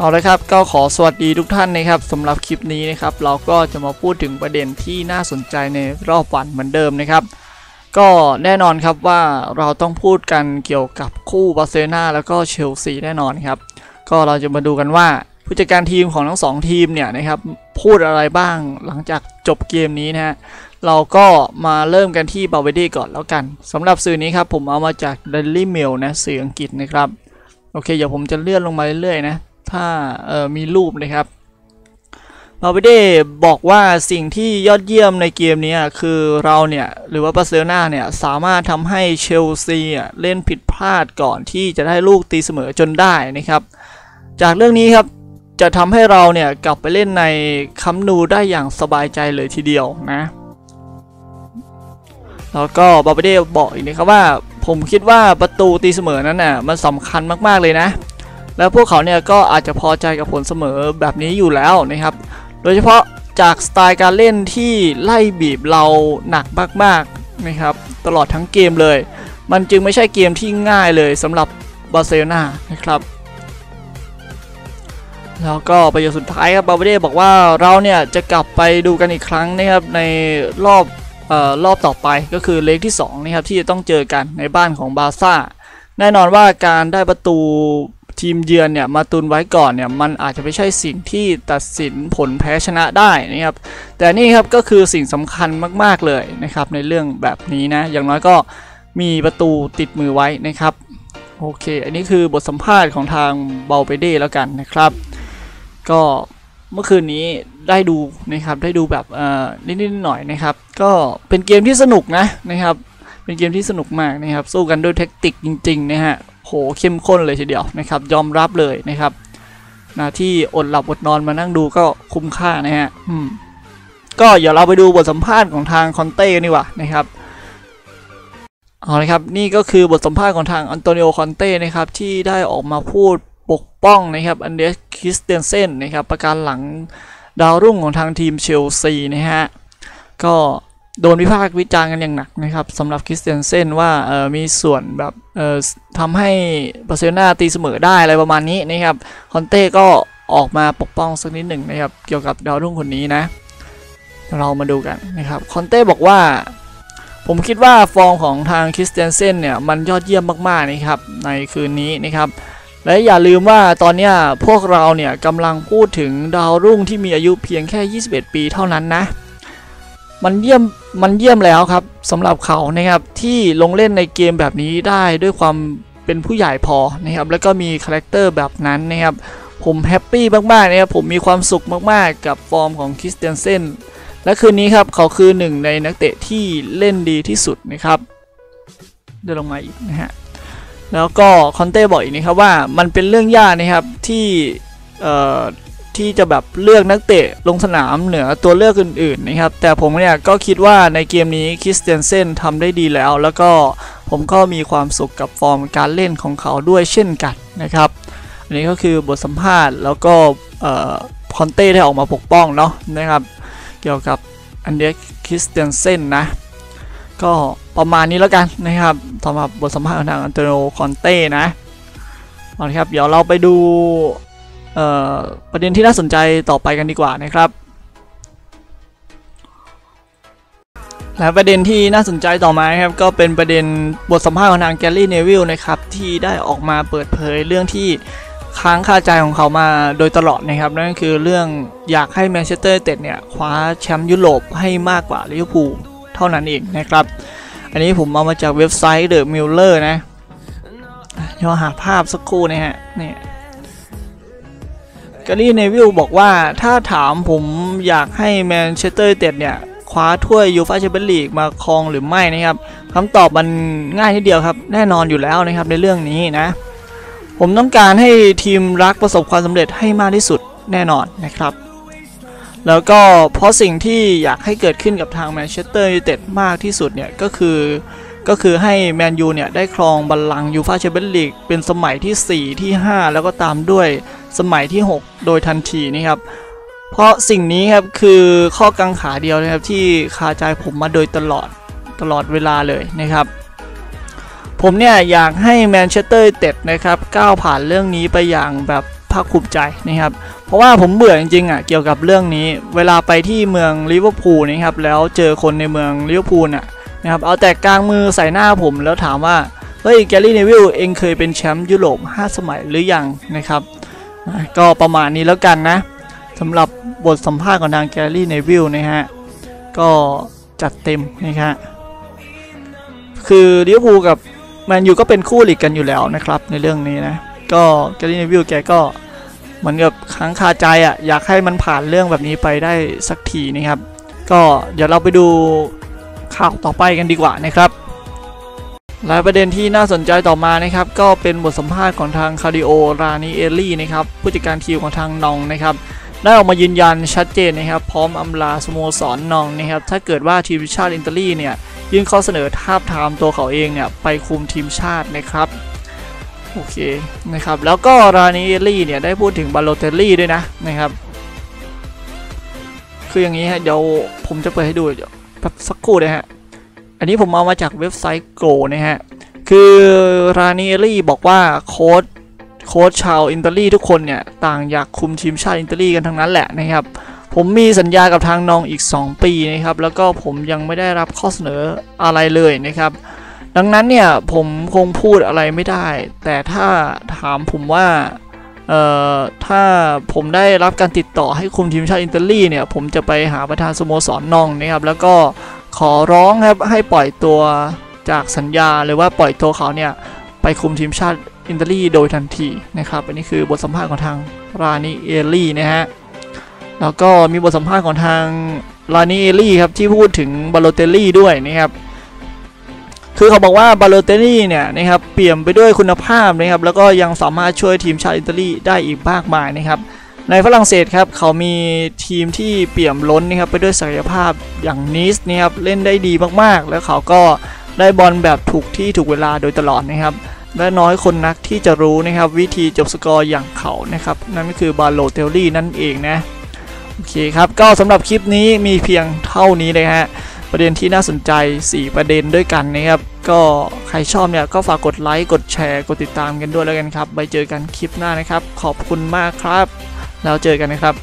เอาละครับก็ขอสวัสดีทุกท่านนะครับสำหรับคลิปนี้นะครับ เราก็จะมาพูดถึงประเด็นที่น่าสนใจในรอบวันเหมือนเดิมนะครับ ก็แน่นอนครับว่าเราต้องพูดกันเกี่ยวกับคู่บาร์เซโลนาแล้วก็เชลซีแน่นอนครับ ก็เราจะมาดูกันว่าผู้จัดการทีมของทั้งสองทีมเนี่ยนะครับพูดอะไรบ้างหลังจากจบเกมนี้นะฮะเราก็มาเริ่มกันที่บาเวดี้ก่อนแล้วกันสำหรับสื่อนี้ครับผมเอามาจาก Daily Mail นะสื่ออังกฤษนะครับโอเคเดี๋ยวผมจะเลื่อนลงมาเรื่อยๆนะ ถ้าเอ่อมีรูปนะครับบาเวดี้บอกว่าสิ่งที่ยอดเยี่ยมในเกมนี้คือเราเนี่ย หรือว่าบาร์เซโลนาเนี่ย สามารถทำให้เชลซีอะเล่นผิดพลาดก่อนที่จะได้ลูกตีเสมอจนได้นะครับ จากเรื่องนี้ครับจะทำให้เราเนี่ย กลับไปเล่นในคัมนูได้อย่างสบายใจเลยทีเดียวนะ แล้วก็บาเบเด้บอกอีกนะครับว่า ผมคิดว่าประตูตีเสมอนั้นน่ะมันสำคัญมากๆเลยนะ แล้วพวกเขาเนี่ยก็อาจจะพอใจกับผลเสมอแบบนี้อยู่แล้วนะครับ โดยเฉพาะจากสไตล์การเล่นที่ไล่บีบเราหนักมากๆนะครับ ตลอดทั้งเกมเลย มันจึงไม่ใช่เกมที่ง่ายเลยสำหรับบาร์เซโลนานะครับแล้วก็ประโยคสุดท้ายครับบาเบเดบอกว่าเราเนี่ยจะกลับไปดูกันอีกครั้งนะครับในรอบออรอบต่อไปก็คือเลกที่2นะครับที่จะต้องเจอกันในบ้านของบาร์ซ่าแน่นอนว่าการได้ประตู ทีมเยือนเนี่ยมาตุนไว้ก่อนเนี่ยมันอาจจะไม่ใช่สิ่งที่ตัดสินผลแพ้ชนะได้นะครับแต่นี่ครับก็คือสิ่งสำคัญมากๆเลยนะครับในเรื่องแบบนี้นะอย่างน้อยก็มีประตูติดมือไว้นะครับโอเค อันนี้คือบทสัมภาษณ์ของทางเบลเปเด้แล้วกันนะครับ ก็เมื่อคืนนี้ได้ดูนะครับได้ดูแบบเอ่อนิดๆหน่อยนะครับ ก็เป็นเกมที่สนุกนะนะครับ เป็นเกมที่สนุกมากนะครับ สู้กันด้วยเทคนิคจริง ๆ นะฮะ โหเข้มข้นเลยทีเดียวนะครับยอมรับเลยนะครับนะที่อดหลับอดนอนมานั่งดูก็คุ้มค่านะฮะอืมก็เดี๋ยวเราไปดูบทสัมภาษณ์ของทางคอนเต้กันดีกว่านะครับเอาละครับนี่ก็คือบทสัมภาษณ์ของทางอันโตนิโอคอนเต้นะครับที่ได้ออกมาพูดปกป้องนะครับอันเดสคริสเตนเซนนะครับประการหลังดาวรุ่งของทางทีมเชลซีนะฮะก็ โดนวิพากษ์วิจารณ์กันอย่างหนักนะครับสำหรับคริสเตนเซนว่าเออมีส่วนแบบเออทำให้บาร์เซโลนาตีเสมอได้อะไรประมาณนี้นะครับคอนเต้ก็ออกมาปกป้องสักนิดหนึ่งนะครับเกี่ยวกับดาวรุ่งคนนี้นะ เรามาดูกันนะครับคอนเต้บอกว่า ผมคิดว่าฟอร์มของทางคริสเตนเซนเนี่ยมันยอดเยี่ยมมากๆนะครับในคืนนี้นะครับและอย่าลืมว่าตอนนี้พวกเราเนี่ยกำลังพูดถึงดาวรุ่งที่มีอายุเพียงแค่ 21 ปีเท่านั้นนะ มันเยี่ยมมันเยี่ยมแล้วครับสำหรับเขานะครับที่ลงเล่นในเกมแบบนี้ได้ด้วยความเป็นผู้ใหญ่พอนะครับแล้วก็มีคาแรคเตอร์แบบนั้นนะครับผมแฮปปี้มากๆนะครับผมมีความสุขมากๆ กับฟอร์มของคริสเตียนเซนและคืนนี้ครับเขาคือหนึ่งในนักเตะที่เล่นดีที่สุดนะครับเดินลงมาอีกนะฮะแล้วก็คอนเต้บอกอีกนะครับว่ามันเป็นเรื่องยากนะครับที่เอ่อ ที่จะแบบเลือกนักเตะลงสนามเหนือตัวเลือกอื่นๆนะครับ แต่ผมเนี่ยก็คิดว่าในเกมนี้คริสเตียนเซนทำได้ดีแล้ว แล้วก็ผมก็มีความสุขกับฟอร์มการเล่นของเขาด้วยเช่นกันนะครับ อันนี้ก็คือบทสัมภาษณ์แล้วก็คอนเต้ได้ออกมาปกป้องเนาะนะครับ เกี่ยวกับอันเดรคริสเตียนเซนนะ ก็ประมาณนี้แล้วกันนะครับสำหรับบทสัมภาษณ์ของทางอันโตโนคอนเต้นะเอาละครับ เดี๋ยวเราไปดู ประเด็นที่น่าสนใจต่อไปกันดีกว่านะครับ และประเด็นที่น่าสนใจต่อมาครับก็เป็นประเด็นบทสัมภาษณ์ของทางแกลลี่เนวิลนะครับที่ได้ออกมาเปิดเผยเรื่องที่ค้างคาใจของเขามาโดยตลอดนะครับ นั่นก็คือเรื่องอยากให้แมนเชสเตอร์เต็ดเนี่ยคว้าแชมป์ยุโรปให้มากกว่าลิเวอร์พูลเท่านั้นเองนะครับ อันนี้ผมเอามาจากเว็บไซต์ The Miller นะเดี๋ยวหาภาพสักครู่นะฮะเนี่ย กาลี่เนวิลบอกว่าถ้าถามผมอยากให้แมนเชสเตอร์ยูไนเต็ดเนี่ยคว้าถ้วยยูฟ่าแชมเปี้ยนลีกมาครองหรือไม่นะครับคำตอบมันง่ายนิดเดียวครับ แน่นอนอยู่แล้วนะครับในเรื่องนี้นะ ผมต้องการให้ทีมรักประสบความสำเร็จให้มากที่สุดแน่นอนนะครับ แล้วก็เพราะสิ่งที่อยากให้เกิดขึ้นกับทางแมนเชสเตอร์ยูไนเต็ดมากที่สุดเนี่ยก็คือ ก็คือให้แมนยูเนี่ยได้ครองบัลลังก์ยูฟ่าแชมเปี้ยนลีกเป็นสมัยที่ 4 ที่ 5 แล้วก็ตามด้วยสมัยที่ 6 โดยทันทีนี่ครับ เพราะสิ่งนี้ครับคือข้อกังขาเดียวนะครับที่คาใจผมมาโดยตลอดตลอดเวลาเลยนะครับ ผมเนี่ยอยากให้แมนเชสเตอร์เต็ดนะครับก้าวผ่านเรื่องนี้ไปอย่างแบบภาคภูมิใจนะครับเพราะว่าผมเบื่อจริงๆอะเกี่ยวกับเรื่องนี้ เวลาไปที่เมืองลิเวอร์พูลนะครับแล้วเจอคนในเมืองลิเวอร์พูลน่ะ นะครับเอาแต่กลางมือใส่หน้าผมแล้วถามว่าเฮ้ยแกลลี่เนวิลเองเคยเป็นแชมป์ยุโรป 5 สมัยหรือยังนะครับก็ประมาณนี้แล้วกันนะสำหรับบทสัมภาษณ์ของทางแกลลี่เนวิลนะฮะก็จัดเต็มนะครับคือลิเวอร์พูลกับแมนยูก็เป็นคู่หลีกกันอยู่แล้วนะครับในเรื่องนี้นะก็แกลลี่เนวิลแกก็เหมือนกับค้างคาใจอะอยากให้มันผ่านเรื่องแบบนี้ไปได้สักทีนะครับ ก็เดี๋ยวเราไปดู ข่าวต่อไปกันดีกว่านะครับหลายประเด็นที่น่าสนใจต่อมานะครับ ก็เป็นบทสัมภาษณ์ของทางคาร์ดิโอรานิเอลลี่นะครับผู้จัดการทีมของทางนองนะครับ ได้ออกมายืนยันชัดเจนนะครับ พร้อมอำลาสโมสรนองนะครับ ถ้าเกิดว่าทีมชาติอิตาลีเนี่ยยื่นข้อเสนอทาบทามตัวเขาเองเนี่ยไปคุมทีมชาตินะครับโอเคนะครับ แล้วก็รานิเอลลี่เนี่ยได้พูดถึงบาโลเตลลี่ด้วยนะนะครับ คืออย่างนี้ฮะเดี๋ยวผมจะเปิดให้ดูเดี๋ยว แป๊บสักครู่นะฮะ อันนี้ผมเอามาจากเว็บไซต์ Go นะฮะ คือรานิเอลี่บอกว่าโค้ชโค้ชชาวอิตาลีทุกคนเนี่ยต่างอยากคุมทีมชาติอิตาลีกันทั้งนั้นแหละนะครับ ผมมีสัญญากับทางนองอีก 2 ปีนะครับ แล้วก็ผมยังไม่ได้รับข้อเสนออะไรเลยนะครับ ดังนั้นเนี่ยผมคงพูดอะไรไม่ได้ แต่ถ้าถามผมว่า เอ่อถ้าผมได้รับการติดต่อให้คุมทีมชาติอิตาลีเนี่ย ผมจะไปหาประธานสโมสรนนองนะครับ แล้วก็ขอร้องครับให้ปล่อยตัวจากสัญญาหรือว่าปล่อยตัวเขาเนี่ยไปคุมทีมชาติอิตาลีโดยทันทีนะครับอันนี้คือบทสัมภาษณ์ของทางรานิเอลี่นะฮะแล้วก็มีบทสัมภาษณ์ของทางรานิเอลี่ครับที่พูดถึงบาโลเตลลี่ด้วยนะครับ คือเขาบอกว่าบาโลเตลลี่เนี่ยนะครับเปี่ยมไปด้วยคุณภาพนะครับแล้วก็ยังสามารถช่วยทีมชาติอิตาลีได้อีกมากมายนะครับในฝรั่งเศสครับเขามีทีมที่เปี่ยมล้นนะครับไปด้วยศักยภาพอย่างนิสนะครับเล่นได้ดีมากๆ แล้วเขาก็ได้บอลแบบถูกที่ถูกเวลาโดยตลอดนะครับและน้อยคนนักที่จะรู้นะครับวิธีจบสกอร์อย่างเขานะครับนั่นก็คือบาโลเตลลี่นั่นเองนะโอเคครับก็สำหรับคลิปนี้มีเพียงเท่านี้เลยฮะ ประเด็นที่น่าสนใจ 4 ประเด็นด้วยกันนะครับ ก็ใครชอบเนี่ยก็ฝากกดไลค์ กดแชร์ กดติดตามกันด้วยแล้วกันครับไว้เจอกันคลิปหน้านะครับ ขอบคุณมากครับ แล้วเจอกันนะครับ